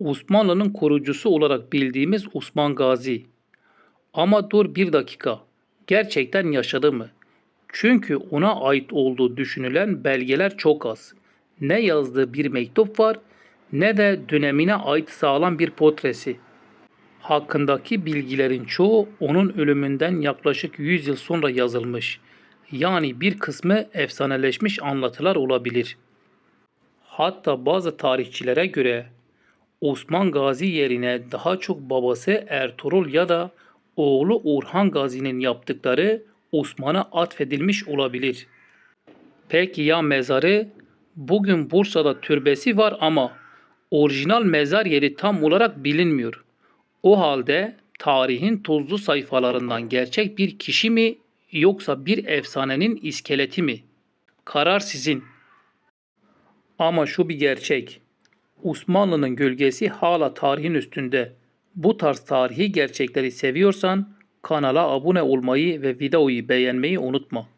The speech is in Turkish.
Osmanlı'nın kurucusu olarak bildiğimiz Osman Gazi. Ama dur bir dakika. Gerçekten yaşadı mı? Çünkü ona ait olduğu düşünülen belgeler çok az. Ne yazdığı bir mektup var ne de dönemine ait sağlam bir portresi. Hakkındaki bilgilerin çoğu onun ölümünden yaklaşık 100 yıl sonra yazılmış. Yani bir kısmı efsaneleşmiş anlatılar olabilir. Hatta bazı tarihçilere göre Osman Gazi yerine daha çok babası Ertuğrul ya da oğlu Orhan Gazi'nin yaptıkları Osman'a atfedilmiş olabilir. Peki ya mezarı? Bugün Bursa'da türbesi var ama orijinal mezar yeri tam olarak bilinmiyor. O halde tarihin tozlu sayfalarından gerçek bir kişi mi yoksa bir efsanenin iskeleti mi? Karar sizin. Ama şu bir gerçek. Osmanlı'nın gölgesi hala tarihin üstünde. Bu tarz tarihi gerçekleri seviyorsan kanala abone olmayı ve videoyu beğenmeyi unutma.